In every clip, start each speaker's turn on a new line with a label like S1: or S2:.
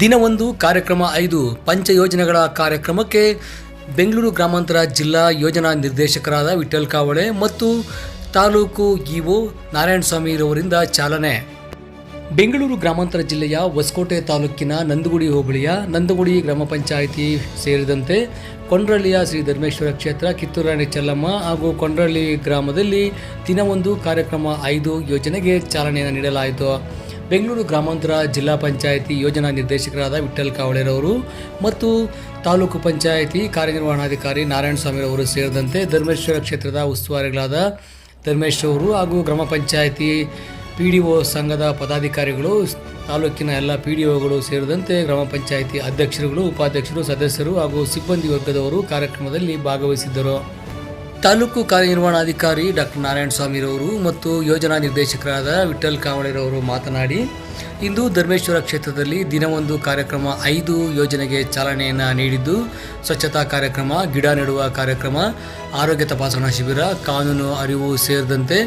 S1: ದಿನವೊಂದು ಕಾರ್ಯಕ್ರಮ ಐದು ಪಂಚ ಯೋಜನೆಗಳ ಕಾರ್ಯಕ್ರಮಕ್ಕೆ ಬೆಂಗಳೂರು ಗ್ರಾಮಾಂತರ ಜಿಲ್ಲಾ ಯೋಜನಾ ನಿರ್ದೇಶಕರಾದ ವಿಠಲ್ ಕಾವಳೆ ಮತ್ತು ತಾಲೂಕು ಇಒ ನಾರಾಯಣಸ್ವಾಮಿರವರಿಂದ ಚಾಲನೆ. ಬೆಂಗಳೂರು ಗ್ರಾಮಾಂತರ ಜಿಲ್ಲೆಯ ಹೊಸಕೋಟೆ ತಾಲೂಕಿನ ನಂದಗುಡಿ ಹೋಬಳಿಯ ನಂದಗುಡಿ ಗ್ರಾಮ ಪಂಚಾಯಿತಿ ಸೇರಿದಂತೆ ಕೊಂಡ್ರಳ್ಳಿಯ ಶ್ರೀ ಧರ್ಮೇಶ್ವರ ಕ್ಷೇತ್ರ, ಕಿತ್ತೂರಾಣಿ ಚೆಲ್ಲಮ್ಮ ಹಾಗೂ ಕೊಂಡ್ರಳ್ಳಿ ಗ್ರಾಮದಲ್ಲಿ ದಿನವೊಂದು ಕಾರ್ಯಕ್ರಮ ಐದು ಯೋಜನೆಗೆ ಚಾಲನೆಯನ್ನು ನೀಡಲಾಯಿತು. ಬೆಂಗಳೂರು ಗ್ರಾಮಾಂತರ ಜಿಲ್ಲಾ ಪಂಚಾಯಿತಿ ಯೋಜನಾ ನಿರ್ದೇಶಕರಾದ ವಿಠಲ್ ಕಾವಳೆರವರು ಮತ್ತು ತಾಲೂಕು ಪಂಚಾಯಿತಿ ಕಾರ್ಯನಿರ್ವಹಣಾಧಿಕಾರಿ ನಾರಾಯಣ ಸ್ವಾಮಿರವರು ಸೇರಿದಂತೆ ಧರ್ಮೇಶ್ವರ ಕ್ಷೇತ್ರದ ಉಸ್ತುವಾರಿಗಳಾದ ಧರ್ಮೇಶ್ ಅವರು ಹಾಗೂ ಗ್ರಾಮ ಪಂಚಾಯಿತಿ ಪಿ ಡಿ ಒ ಸಂಘದ ಪದಾಧಿಕಾರಿಗಳು, ತಾಲೂಕಿನ ಎಲ್ಲ ಪಿ ಡಿ ಒಗಳು ಸೇರಿದಂತೆ ಗ್ರಾಮ ಪಂಚಾಯಿತಿ ಅಧ್ಯಕ್ಷರುಗಳು, ಉಪಾಧ್ಯಕ್ಷರು, ಸದಸ್ಯರು ಹಾಗೂ ಸಿಬ್ಬಂದಿ ವರ್ಗದವರು ಕಾರ್ಯಕ್ರಮದಲ್ಲಿ ಭಾಗವಹಿಸಿದ್ದರು. ತಾಲೂಕು ಕಾರ್ಯನಿರ್ವಹಣಾಧಿಕಾರಿ ಡಾಕ್ಟರ್ ನಾರಾಯಣ ಸ್ವಾಮಿರವರು ಮತ್ತು ಯೋಜನಾ ನಿರ್ದೇಶಕರಾದ ವಿಠಲ್ ಕಾವಳೆರವರು ಮಾತನಾಡಿ, ಇಂದು ಧರ್ಮೇಶ್ವರ ಕ್ಷೇತ್ರದಲ್ಲಿ ದಿನವೊಂದು ಕಾರ್ಯಕ್ರಮ ಐದು ಯೋಜನೆಗೆ ಚಾಲನೆಯನ್ನು ನೀಡಿದ್ದು, ಸ್ವಚ್ಛತಾ ಕಾರ್ಯಕ್ರಮ, ಗಿಡ ನೆಡುವ ಕಾರ್ಯಕ್ರಮ, ಆರೋಗ್ಯ ತಪಾಸಣಾ ಶಿಬಿರ, ಕಾನೂನು ಅರಿವು ಸೇರಿದಂತೆ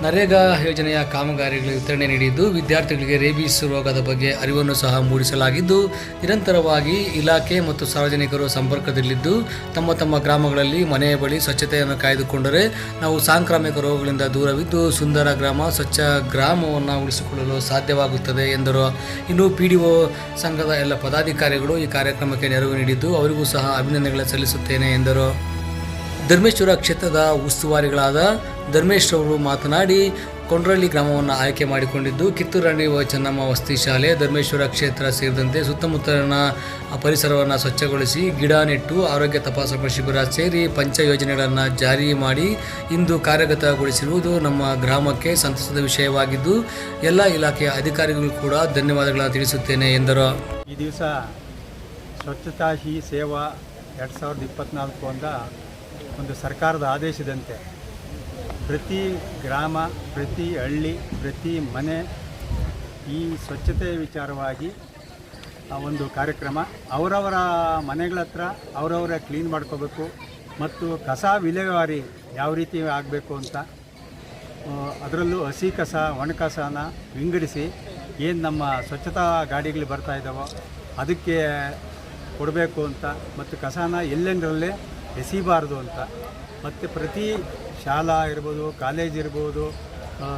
S1: ನರೇಗಾ ಯೋಜನೆಯ ಕಾಮಗಾರಿಗಳಿಗೆ ವಿತರಣೆ ನೀಡಿದ್ದು, ವಿದ್ಯಾರ್ಥಿಗಳಿಗೆ ರೇಬೀಸ್ ರೋಗದ ಬಗ್ಗೆ ಅರಿವನ್ನು ಸಹ ಮೂಡಿಸಲಾಗಿದ್ದು, ನಿರಂತರವಾಗಿ ಇಲಾಖೆ ಮತ್ತು ಸಾರ್ವಜನಿಕರು ಸಂಪರ್ಕದಲ್ಲಿದ್ದು, ತಮ್ಮ ತಮ್ಮ ಗ್ರಾಮಗಳಲ್ಲಿ ಮನೆಯ ಬಳಿ ಸ್ವಚ್ಛತೆಯನ್ನು ಕಾಯ್ದುಕೊಂಡರೆ ನಾವು ಸಾಂಕ್ರಾಮಿಕ ರೋಗಗಳಿಂದ ದೂರವಿದ್ದು, ಸುಂದರ ಗ್ರಾಮ, ಸ್ವಚ್ಛ ಗ್ರಾಮವನ್ನು ಉಳಿಸಿಕೊಳ್ಳಲು ಸಾಧ್ಯವಾಗುತ್ತದೆ ಎಂದರು. ಇನ್ನು ಪಿ ಡಿ ಒ ಸಂಘದ ಎಲ್ಲ ಪದಾಧಿಕಾರಿಗಳು ಈ ಕಾರ್ಯಕ್ರಮಕ್ಕೆ ನೆರವು ನೀಡಿದ್ದು, ಅವರಿಗೂ ಸಹ ಅಭಿನಂದನೆಗಳನ್ನು ಸಲ್ಲಿಸುತ್ತೇನೆ ಎಂದರು. ಧರ್ಮೇಶ್ವರ ಕ್ಷೇತ್ರದ ಉಸ್ತುವಾರಿಗಳಾದ ಧರ್ಮೇಶ್ ಅವರು ಮಾತನಾಡಿ, ಕೊಂಡ್ರಳ್ಳಿ ಗ್ರಾಮವನ್ನು ಆಯ್ಕೆ ಮಾಡಿಕೊಂಡಿದ್ದು ಕಿತ್ತೂರಾಣಿ ಚೆನ್ನಮ್ಮ ವಸತಿ ಶಾಲೆ, ಧರ್ಮೇಶ್ವರ ಕ್ಷೇತ್ರ ಸೇರಿದಂತೆ ಸುತ್ತಮುತ್ತಲಿನ ಪರಿಸರವನ್ನು ಸ್ವಚ್ಛಗೊಳಿಸಿ ಗಿಡ, ನೆಟ್ಟು, ಆರೋಗ್ಯ ತಪಾಸಣಾ ಶಿಬಿರ ಸೇರಿ ಪಂಚ ಯೋಜನೆಗಳನ್ನು ಜಾರಿ ಮಾಡಿ ಇಂದು ಕಾರ್ಯಗತಗೊಳಿಸಿರುವುದು ನಮ್ಮ ಗ್ರಾಮಕ್ಕೆ ಸಂತಸದ ವಿಷಯವಾಗಿದ್ದು, ಎಲ್ಲ ಇಲಾಖೆಯ ಅಧಿಕಾರಿಗಳು ಕೂಡ ಧನ್ಯವಾದಗಳನ್ನು ತಿಳಿಸುತ್ತೇನೆ ಎಂದರು.
S2: ಈ ದಿವಸ ಸ್ವಚ್ಛತಾ ಹಿ ಸೇವಾ ಎರಡು ಸಾವಿರದ ಇಪ್ಪತ್ತ್ನಾಲ್ಕು ಅಂತ ಒಂದು ಸರ್ಕಾರದ ಆದೇಶದಂತೆ ಪ್ರತಿ ಗ್ರಾಮ, ಪ್ರತಿ ಹಳ್ಳಿ, ಪ್ರತಿ ಮನೆ ಈ ಸ್ವಚ್ಛತೆ ವಿಚಾರವಾಗಿ ಆ ಒಂದು ಕಾರ್ಯಕ್ರಮ ಅವರವರ ಮನೆಗಳ ಹತ್ರ ಅವರವರ ಕ್ಲೀನ್ ಮಾಡ್ಕೋಬೇಕು ಮತ್ತು ಕಸ ವಿಲೇವಾರಿ ಯಾವ ರೀತಿ ಆಗಬೇಕು ಅಂತ ಅದರಲ್ಲೂ ಹಸಿ ಕಸ, ಒಣ ಕಸನ ವಿಂಗಡಿಸಿ ಏನು ನಮ್ಮ ಸ್ವಚ್ಛತಾ ಗಾಡಿಗಳು ಬರ್ತಾ ಇದ್ದಾವೋ ಅದಕ್ಕೆ ಕೊಡಬೇಕು ಅಂತ, ಮತ್ತು ಕಸನ ಎಲ್ಲೆಂದರಲ್ಲೇ ಎಸಿಬಾರ್ದು ಅಂತ. ಮತ್ತು ಪ್ರತಿ ಶಾಲಾ ಇರ್ಬೋದು ಕಾಲೇಜ್ ಇರ್ಬೋದು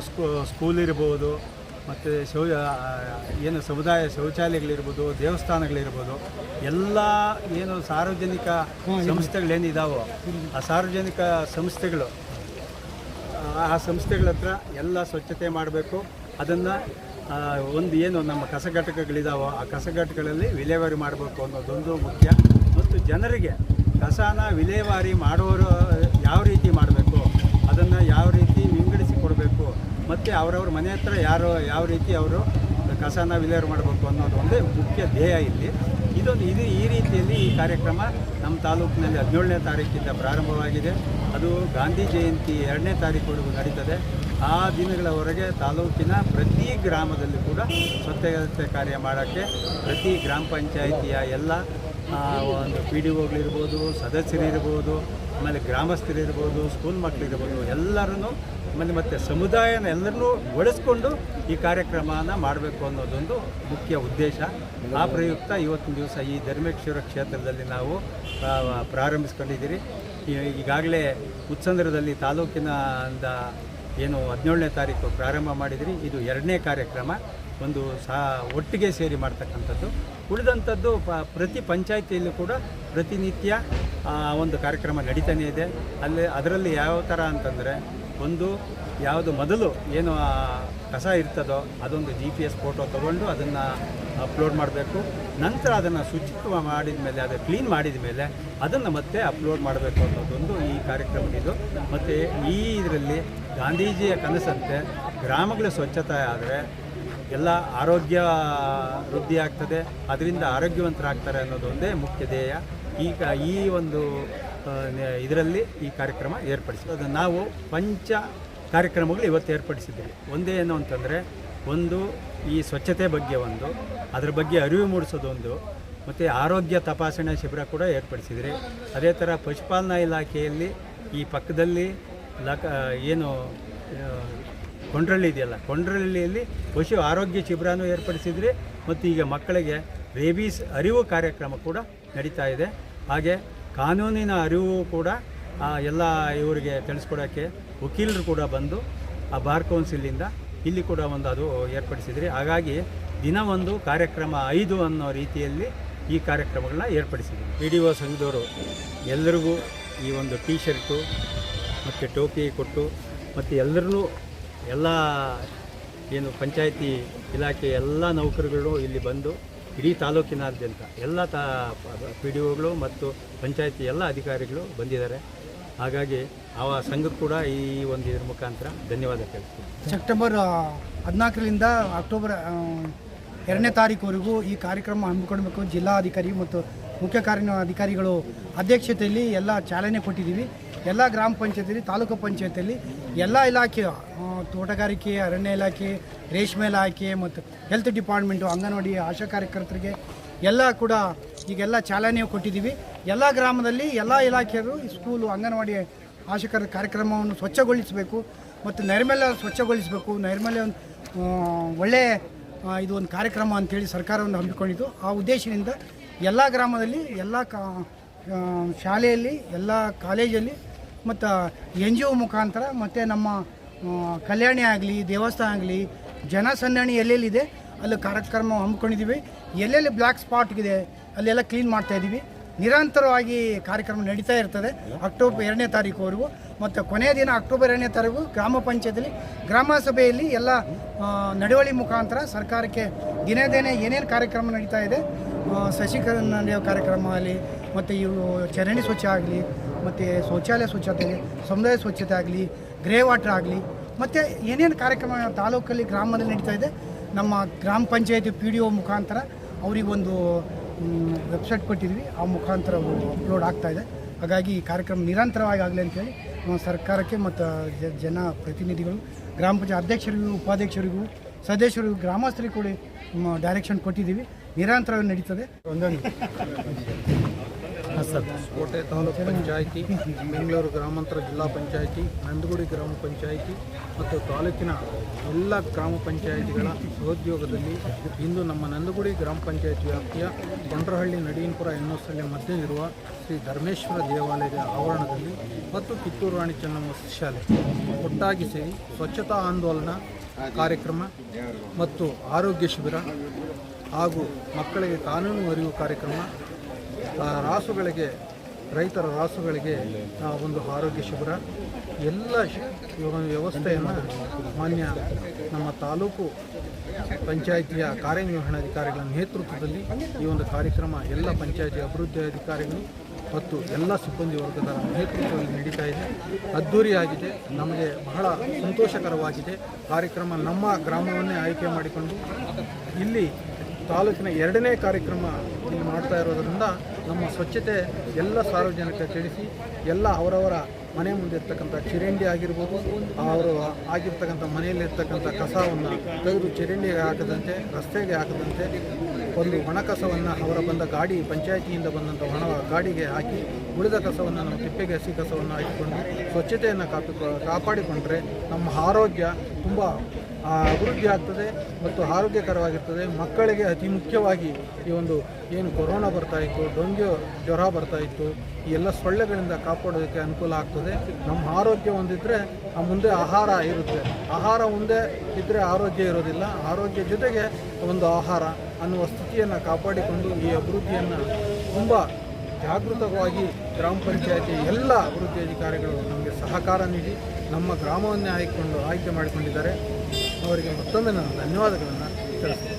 S2: ಸ್ಕೂ ಸ್ಕೂಲ್ ಇರ್ಬೋದು ಮತ್ತು ಶೌ ಏನು ಸಮುದಾಯ ಶೌಚಾಲಯಗಳಿರ್ಬೋದು ದೇವಸ್ಥಾನಗಳಿರ್ಬೋದು ಎಲ್ಲ ಏನು ಸಾರ್ವಜನಿಕ ಸಂಸ್ಥೆಗಳೇನಿದಾವೋ ಆ ಸಾರ್ವಜನಿಕ ಸಂಸ್ಥೆಗಳು ಆ ಸಂಸ್ಥೆಗಳ ಹತ್ರ ಎಲ್ಲ ಸ್ವಚ್ಛತೆ ಮಾಡಬೇಕು. ಅದನ್ನು ಒಂದು ಏನು ನಮ್ಮ ಕಸ ಘಟಕಗಳಿದಾವೋ ಆ ಕಸ ಘಟಕಗಳಲ್ಲಿ ವಿಲೇವಾರಿ ಮಾಡಬೇಕು ಅನ್ನೋದೊಂದು ಮುಖ್ಯ. ಮತ್ತು ಜನರಿಗೆ ಕಸನ ವಿಲೇವಾರಿ ಮಾಡೋರು ಯಾವ ರೀತಿ ಮಾಡಬೇಕು? ಅದನ್ನು ಯಾವ ರೀತಿ ವಿಂಗಡಿಸಿ ಕೊಡಬೇಕು? ಮತ್ತು ಅವರವ್ರ ಮನೆ ಹತ್ರ ಯಾರು ಯಾವ ರೀತಿ ಅವರು ಕಸನ ವಿಲೇವಾರಿ ಮಾಡಬೇಕು ಅನ್ನೋದು ಒಂದೇ ಮುಖ್ಯ ಧ್ಯೇಯ ಇಲ್ಲಿ. ಇದೊಂದು ಇದು ಈ ರೀತಿಯಲ್ಲಿ ಈ ಕಾರ್ಯಕ್ರಮ ನಮ್ಮ ತಾಲೂಕಿನಲ್ಲಿ ಹದಿನೇಳನೇ ತಾರೀಕಿಂದ ಪ್ರಾರಂಭವಾಗಿದೆ. ಅದು ಗಾಂಧಿ ಜಯಂತಿ ಎರಡನೇ ತಾರೀಕುವರೆಗೂ ನಡೀತದೆ. ಆ ದಿನಗಳವರೆಗೆ ತಾಲೂಕಿನ ಪ್ರತಿ ಗ್ರಾಮದಲ್ಲಿ ಕೂಡ ಸ್ವಚ್ಛತೆ ಕಾರ್ಯ ಮಾಡೋಕ್ಕೆ ಪ್ರತಿ ಗ್ರಾಮ ಪಂಚಾಯಿತಿಯ ಎಲ್ಲ ಒಂದು ಪಿ ಡಿ ಒಗಳಿರ್ಬೋದು, ಸದಸ್ಯರಿರ್ಬೋದು, ಆಮೇಲೆ ಗ್ರಾಮಸ್ಥರಿರ್ಬೋದು, ಸ್ಕೂಲ್ ಮಕ್ಕಳಿರ್ಬೋದು ಎಲ್ಲರೂ ಆಮೇಲೆ ಮತ್ತು ಸಮುದಾಯನ ಎಲ್ಲರನ್ನೂ ಬಳಸ್ಕೊಂಡು ಈ ಕಾರ್ಯಕ್ರಮನ ಮಾಡಬೇಕು ಅನ್ನೋದೊಂದು ಮುಖ್ಯ ಉದ್ದೇಶ. ಆ ಪ್ರಯುಕ್ತ ಇವತ್ತಿನ ದಿವಸ ಈ ಧರ್ಮೇಶ್ವರ ಕ್ಷೇತ್ರದಲ್ಲಿ ನಾವು ಪ್ರಾರಂಭಿಸ್ಕೊಂಡಿದ್ದೀರಿ. ಈಗಾಗಲೇ ಉತ್ಸಂದ್ರದಲ್ಲಿ ತಾಲೂಕಿನ ಅಂದ ಏನು ಹದಿನೇಳನೇ ತಾರೀಕು ಪ್ರಾರಂಭ ಮಾಡಿದಿರಿ. ಇದು ಎರಡನೇ ಕಾರ್ಯಕ್ರಮ. ಒಂದು ಸಾ ಒಟ್ಟಿಗೆ ಸೇರಿ ಮಾಡ್ತಕ್ಕಂಥದ್ದು. ಉಳಿದಂಥದ್ದು ಪ ಪ್ರತಿ ಪಂಚಾಯಿತಿಯಲ್ಲೂ ಕೂಡ ಪ್ರತಿನಿತ್ಯ ಒಂದು ಕಾರ್ಯಕ್ರಮ ನಡೀತಾನೇ ಇದೆ. ಅಲ್ಲಿ, ಅದರಲ್ಲಿ ಯಾವ ಥರ ಅಂತಂದರೆ, ಒಂದು ಯಾವುದು ಮೊದಲು ಏನು ಕಸ ಇರ್ತದೋ, ಅದೊಂದು ಜಿ ಪಿ ಎಸ್ ಫೋಟೋ ತೊಗೊಂಡು ಅದನ್ನು ಅಪ್ಲೋಡ್ ಮಾಡಬೇಕು. ನಂತರ ಅದನ್ನು ಶುಚಿತ್ವ ಮಾಡಿದ ಮೇಲೆ, ಅದು ಕ್ಲೀನ್ ಮಾಡಿದ ಮೇಲೆ ಅದನ್ನು ಮತ್ತೆ ಅಪ್ಲೋಡ್ ಮಾಡಬೇಕು ಅನ್ನೋದೊಂದು ಈ ಕಾರ್ಯಕ್ರಮದಿದು ಮತ್ತು ಈ ಇದರಲ್ಲಿ ಗಾಂಧೀಜಿಯ ಕನಸಂತೆ, ಗ್ರಾಮಗಳ ಸ್ವಚ್ಛತೆ ಆದರೆ ಎಲ್ಲ ಆರೋಗ್ಯ ವೃದ್ಧಿ ಆಗ್ತದೆ. ಅದರಿಂದ ಆರೋಗ್ಯವಂತರಾಗ್ತಾರೆ ಅನ್ನೋದು ಒಂದೇ ಮುಖ್ಯ ಧ್ಯೇಯ. ಈಗ ಈ ಒಂದು ಇದರಲ್ಲಿ ಈ ಕಾರ್ಯಕ್ರಮ ಏರ್ಪಡಿಸಿದೆ. ನಾವು ಪಂಚ ಕಾರ್ಯಕ್ರಮಗಳು ಇವತ್ತು ಏರ್ಪಡಿಸಿದ್ದೀವಿ. ಒಂದೇ ಏನು ಅಂತಂದರೆ, ಒಂದು ಈ ಸ್ವಚ್ಛತೆ ಬಗ್ಗೆ ಒಂದು, ಅದರ ಬಗ್ಗೆ ಅರಿವು ಮೂಡಿಸೋದೊಂದು, ಮತ್ತು ಆರೋಗ್ಯ ತಪಾಸಣೆ ಶಿಬಿರ ಕೂಡ ಏರ್ಪಡಿಸಿದ್ರಿ. ಅದೇ ಥರ ಪಶುಪಾಲನಾ ಇಲಾಖೆಯಲ್ಲಿ ಈ ಪಕ್ಕದಲ್ಲಿ ಲಕ ಏನು ಕೊಂಡ್ರಳ್ಳಿ ಇದೆಯಲ್ಲ, ಕೊಂಡ್ರಳ್ಳಿಯಲ್ಲಿ ಪಶು ಆರೋಗ್ಯ ಶಿಬಿರನೂ ಏರ್ಪಡಿಸಿದ್ರಿ ಮತ್ತು ಈಗ ಮಕ್ಕಳಿಗೆ ರೇಬೀಸ್ ಅರಿವು ಕಾರ್ಯಕ್ರಮ ಕೂಡ ನಡೀತಾ ಇದೆ. ಹಾಗೆ ಕಾನೂನಿನ ಅರಿವು ಕೂಡ ಎಲ್ಲ ಇವರಿಗೆ ತಿಳಿಸ್ಕೊಡೋಕ್ಕೆ ವಕೀಲರು ಕೂಡ ಬಂದು ಆ ಬಾರ್ ಕೌನ್ಸಿಲಿಂದ ಇಲ್ಲಿ ಕೂಡ ಒಂದು ಅದು ಏರ್ಪಡಿಸಿದ್ರಿ, ಹಾಗಾಗಿ ದಿನ ಒಂದು ಕಾರ್ಯಕ್ರಮ ಐದು ಅನ್ನೋ ರೀತಿಯಲ್ಲಿ ಈ ಕಾರ್ಯಕ್ರಮಗಳನ್ನ ಏರ್ಪಡಿಸಿದ್ರು. ಪಿ ಡಿ ಒ ಸಂಘದವರು ಎಲ್ಲರಿಗೂ ಈ ಒಂದು ಟೀ ಶರ್ಟು, ಮತ್ತು ಟೋಪಿ ಕೊಟ್ಟು, ಮತ್ತು ಎಲ್ಲರನ್ನೂ ಎಲ್ಲ ಏನು ಪಂಚಾಯತಿ ಇಲಾಖೆ ಎಲ್ಲ ನೌಕರುಗಳು ಇಲ್ಲಿ ಬಂದು ಇಡೀ ತಾಲೂಕಿನಾದ್ಯಂತ ಎಲ್ಲ ತಾ ಪಿ ಡಿ ಒಗಳು ಮತ್ತು ಪಂಚಾಯತಿ ಎಲ್ಲ ಅಧಿಕಾರಿಗಳು ಬಂದಿದ್ದಾರೆ. ಹಾಗಾಗಿ ಆ ಸಂಘಕ್ಕೆ ಕೂಡ ಈ ಒಂದು ಇದ್ರ ಮುಖಾಂತರ ಧನ್ಯವಾದ ತಿಳಿಸ್ತೀನಿ
S3: ಸೆಪ್ಟೆಂಬರ್ ಹದಿನಾಲ್ಕರಿಂದ ಅಕ್ಟೋಬರ್ ಎರಡನೇ ತಾರೀಕುವರೆಗೂ ಈ ಕಾರ್ಯಕ್ರಮ ಹಮ್ಮಿಕೊಳ್ಬೇಕು ಜಿಲ್ಲಾಧಿಕಾರಿ ಮತ್ತು ಮುಖ್ಯ ಕಾರ್ಯಾಧಿಕಾರಿಗಳು ಅಧ್ಯಕ್ಷತೆಯಲ್ಲಿ ಎಲ್ಲ ಚಾಲನೆ ಕೊಟ್ಟಿದ್ದೀವಿ. ಎಲ್ಲ ಗ್ರಾಮ ಪಂಚಾಯತಿಯಲ್ಲಿ ತಾಲೂಕು ಪಂಚಾಯತಿಯಲ್ಲಿ ಎಲ್ಲ ಇಲಾಖೆ ತೋಟಗಾರಿಕೆ, ಅರಣ್ಯ ಇಲಾಖೆ, ರೇಷ್ಮೆ ಇಲಾಖೆ ಮತ್ತು ಹೆಲ್ತ್ ಡಿಪಾರ್ಟ್ಮೆಂಟು ಅಂಗನವಾಡಿ ಆಶಾ ಕಾರ್ಯಕರ್ತರಿಗೆ ಎಲ್ಲ ಕೂಡ ಈಗೆಲ್ಲ ಚಾಲನೆ ಕೊಟ್ಟಿದ್ದೀವಿ. ಎಲ್ಲ ಗ್ರಾಮದಲ್ಲಿ ಎಲ್ಲ ಇಲಾಖೆಯರು ಈ ಸ್ಕೂಲು ಅಂಗನವಾಡಿ ಆಶಕರ ಕಾರ್ಯಕ್ರಮವನ್ನು ಸ್ವಚ್ಛಗೊಳಿಸಬೇಕು ಮತ್ತು ನೈರ್ಮಲ್ಯ ಸ್ವಚ್ಛಗೊಳಿಸಬೇಕು. ನೈರ್ಮಲ್ಯ ಒಳ್ಳೆಯ ಇದು ಒಂದು ಕಾರ್ಯಕ್ರಮ ಅಂತೇಳಿ ಸರ್ಕಾರವನ್ನು ಹಮ್ಮಿಕೊಂಡಿದ್ದು. ಆ ಉದ್ದೇಶದಿಂದ ಎಲ್ಲ ಗ್ರಾಮದಲ್ಲಿ ಎಲ್ಲ ಕಾ ಶಾಲೆಯಲ್ಲಿ, ಎಲ್ಲ ಕಾಲೇಜಲ್ಲಿ ಮತ್ತು ಎನ್ ಜಿ ಒ ಮುಖಾಂತರ ಮತ್ತು ನಮ್ಮ ಕಲ್ಯಾಣಿ ಆಗಲಿ, ದೇವಸ್ಥಾನ ಆಗಲಿ ಜನಸಂದಣಿ ಎಲ್ಲೆಲ್ಲಿದೆ, ಅಲ್ಲಿ ಕಾರ್ಯಕ್ರಮ ಹಮ್ಮಿಕೊಂಡಿದ್ದೀವಿ. ಎಲ್ಲೆಲ್ಲಿ ಬ್ಲ್ಯಾಕ್ ಸ್ಪಾಟ್ ಇದೆ, ಅಲ್ಲೆಲ್ಲ ಕ್ಲೀನ್ ಮಾಡ್ತಾ ಇದ್ದೀವಿ. ನಿರಂತರವಾಗಿ ಕಾರ್ಯಕ್ರಮ ನಡೀತಾ ಇರ್ತದೆ ಅಕ್ಟೋಬರ್ ಎರಡನೇ ತಾರೀಕುವರೆಗೂ. ಮತ್ತು ಕೊನೆಯ ದಿನ ಅಕ್ಟೋಬರ್ ಎರಡನೇ ತಾರೀಕು ಗ್ರಾಮ ಪಂಚಾಯತಿಲಿ ಗ್ರಾಮ ಸಭೆಯಲ್ಲಿ ಎಲ್ಲ ನಡವಳಿ ಮುಖಾಂತರ ಸರ್ಕಾರಕ್ಕೆ ದಿನೇ ದಿನೇ ಏನೇನು ಕಾರ್ಯಕ್ರಮ ನಡೀತಾ ಇದೆ ಸಸಿಕರಣ ಕಾರ್ಯಕ್ರಮ ಆಗಲಿ, ಮತ್ತು ಇವು ಚರಂಡಿ ಸ್ವಚ್ಛ ಆಗಲಿ ಮತ್ತು ಶೌಚಾಲಯ ಸ್ವಚ್ಛತೆ ಸಮುದಾಯ ಸ್ವಚ್ಛತೆ ಆಗಲಿ, ಗ್ರೇ ವಾಟರ್ ಆಗಲಿ, ಮತ್ತು ಏನೇನು ಕಾರ್ಯಕ್ರಮ ತಾಲೂಕಲ್ಲಿ, ಗ್ರಾಮದಲ್ಲಿ ನಡೀತಾ ಇದೆ, ನಮ್ಮ ಗ್ರಾಮ ಪಂಚಾಯತಿ ಪಿ ಡಿ ಒ ಮುಖಾಂತರ ಅವರಿಗೊಂದು ವೆಬ್ಸೈಟ್ ಕೊಟ್ಟಿದ್ವಿ. ಆ ಮುಖಾಂತರ ಅಪ್ಲೋಡ್ ಆಗ್ತಾ ಇದೆ. ಹಾಗಾಗಿ ಈ ಕಾರ್ಯಕ್ರಮ ನಿರಂತರವಾಗಿ ಆಗಲಿ ಅಂತೇಳಿ ನಮ್ಮ ಸರ್ಕಾರಕ್ಕೆ ಮತ್ತು ಜನ ಪ್ರತಿನಿಧಿಗಳು, ಗ್ರಾಮ ಪಂಚಾಯತ್ ಅಧ್ಯಕ್ಷರಿಗೂ, ಉಪಾಧ್ಯಕ್ಷರಿಗೂ, ಸದಸ್ಯರಿಗೂ, ಗ್ರಾಮಸ್ಥರಿಗೂ ಕೂಡ ಡೈರೆಕ್ಷನ್ ಕೊಟ್ಟಿದ್ದೀವಿ. ನಿರಂತರವಾಗಿ ನಡೀತದೆ.
S2: ಒಂದೊಂದು.
S4: ಕೋಟೆ ತಾಲೂಕು ಪಂಚಾಯಿತಿ, ಬೆಂಗಳೂರು ಗ್ರಾಮಾಂತರ ಜಿಲ್ಲಾ ಪಂಚಾಯಿತಿ, ನಂದಗುಡಿ ಗ್ರಾಮ ಪಂಚಾಯಿತಿ ಮತ್ತು ತಾಲೂಕಿನ ಎಲ್ಲ ಗ್ರಾಮ ಪಂಚಾಯಿತಿಗಳ ಸಹೋದ್ಯೋಗದಲ್ಲಿ ಇಂದು ನಮ್ಮ ನಂದಗುಡಿ ಗ್ರಾಮ ಪಂಚಾಯಿತಿ ವ್ಯಾಪ್ತಿಯ ಕೊಂಡ್ರಹಳ್ಳಿ ನಡೀನ್ಪುರ ಎನ್ನುವಲ್ಲಿ ಮಧ್ಯೆ ಇರುವ ಶ್ರೀ ಧರ್ಮೇಶ್ವರ ದೇವಾಲಯದ ಆವರಣದಲ್ಲಿ ಮತ್ತು ಕಿತ್ತೂರು ರಾಣಿ ಚೆನ್ನಮ್ಮ ಶಾಲೆ. ಒಟ್ಟಾಗಿ ಸೇರಿ ಸ್ವಚ್ಛತಾ ಆಂದೋಲನ ಕಾರ್ಯಕ್ರಮ ಮತ್ತು ಆರೋಗ್ಯ ಶಿಬಿರ ಹಾಗೂ ಮಕ್ಕಳಿಗೆ ಕಾನೂನು ಅರಿವು ಕಾರ್ಯಕ್ರಮ ರಾಸುಗಳಿಗೆ, ರೈತರ ರಾಸುಗಳಿಗೆ ಒಂದು ಆರೋಗ್ಯ ಶಿಬಿರ. ಎಲ್ಲ ವ್ಯವಸ್ಥೆಯನ್ನು ಮಾನ್ಯ ನಮ್ಮ ತಾಲೂಕು ಪಂಚಾಯಿತಿಯ ಕಾರ್ಯನಿರ್ವಹಣಾಧಿಕಾರಿಗಳ ನೇತೃತ್ವದಲ್ಲಿ ಈ ಒಂದು ಕಾರ್ಯಕ್ರಮ ಎಲ್ಲ ಪಂಚಾಯಿತಿ ಅಭಿವೃದ್ಧಿ ಅಧಿಕಾರಿಗಳು ಮತ್ತು ಎಲ್ಲ ಸಿಬ್ಬಂದಿ ವರ್ಗದ ನೇತೃತ್ವದಲ್ಲಿ ನಡೀತಾ ಇದೆ. ಅದ್ಧೂರಿಯಾಗಿದೆ ನಮಗೆ ಬಹಳ ಸಂತೋಷಕರವಾಗಿದೆ. ಕಾರ್ಯಕ್ರಮ ನಮ್ಮ ಗ್ರಾಮವನ್ನೇ ಆಯ್ಕೆ ಮಾಡಿಕೊಂಡು ಇಲ್ಲಿ ತಾಲೂಕಿನ ಎರಡನೇ ಕಾರ್ಯಕ್ರಮ ಇಲ್ಲಿ ಮಾಡ್ತಾ ಇರೋದರಿಂದ ನಮ್ಮ ಸ್ವಚ್ಛತೆ ಎಲ್ಲ ಸಾರ್ವಜನಿಕ ತಿಳಿಸಿ ಎಲ್ಲ ಅವರವರ ಮನೆ ಮುಂದೆ ಇರ್ತಕ್ಕಂಥ ಚಿರಂಡಿ ಆಗಿರ್ಬೋದು, ಅವರು ಆಗಿರ್ತಕ್ಕಂಥ ಮನೆಯಲ್ಲಿರ್ತಕ್ಕಂಥ ಕಸವನ್ನು ತೆಗೆದು ಚಿರಂಡಿಗೆ ಹಾಕದಂತೆ, ರಸ್ತೆಗೆ ಹಾಕದಂತೆ ಒಂದು ಒಣ ಕಸವನ್ನು ಅವರ ಬಂದ ಗಾಡಿ ಪಂಚಾಯಿತಿಯಿಂದ ಬಂದಂಥ ಒಣ ಗಾಡಿಗೆ ಹಾಕಿ, ಉಳಿದ ಕಸವನ್ನು ನಾವು ತಿಪ್ಪೆಗೆ ಹಸಿ ಕಸವನ್ನು ಹಾಕಿಕೊಂಡು ಸ್ವಚ್ಛತೆಯನ್ನು ಕಾಪಿ ಕಾಪಾಡಿಕೊಂಡ್ರೆ ನಮ್ಮ ಆರೋಗ್ಯ ತುಂಬ ಅಭಿವೃದ್ಧಿ ಆಗ್ತದೆ ಮತ್ತು ಆರೋಗ್ಯಕರವಾಗಿರ್ತದೆ. ಮಕ್ಕಳಿಗೆ ಅತಿ ಮುಖ್ಯವಾಗಿ ಈ ಒಂದು ಏನು ಕೊರೋನಾ ಬರ್ತಾ ಇತ್ತು, ಡೊಂಗ್ಯೂ ಜ್ವರ ಬರ್ತಾ ಇತ್ತು, ಈ ಎಲ್ಲ ಸೊಳ್ಳೆಗಳಿಂದ ಕಾಪಾಡೋದಕ್ಕೆ ಅನುಕೂಲ ಆಗ್ತದೆ. ನಮ್ಮ ಆರೋಗ್ಯ ಒಂದಿದ್ದರೆ ಆ ಮುಂದೆ ಆಹಾರ ಇರುತ್ತೆ. ಆಹಾರ ಮುಂದೆ ಇದ್ದರೆ ಆರೋಗ್ಯ ಇರೋದಿಲ್ಲ. ಆರೋಗ್ಯ ಜೊತೆಗೆ ಒಂದು ಆಹಾರ ಅನ್ನುವ ಸ್ಥಿತಿಯನ್ನು ಕಾಪಾಡಿಕೊಂಡು ಈ ಅಭಿವೃದ್ಧಿಯನ್ನು ತುಂಬ ಜಾಗೃತವಾಗಿ ಗ್ರಾಮ ಪಂಚಾಯತಿ ಎಲ್ಲ ಅಭಿವೃದ್ಧಿ ಅಧಿಕಾರಿಗಳು ನಮಗೆ ಸಹಕಾರ ನೀಡಿ ನಮ್ಮ ಗ್ರಾಮವನ್ನೇ ಆಯ್ಕೊಂಡು ಆಯ್ಕೆ ಮಾಡಿಕೊಂಡಿದ್ದಾರೆ. ಅವರಿಗೆ ಮತ್ತೊಮ್ಮೆ ನಾನು ಧನ್ಯವಾದಗಳನ್ನು ತಿಳಿಸ್ತೀನಿ.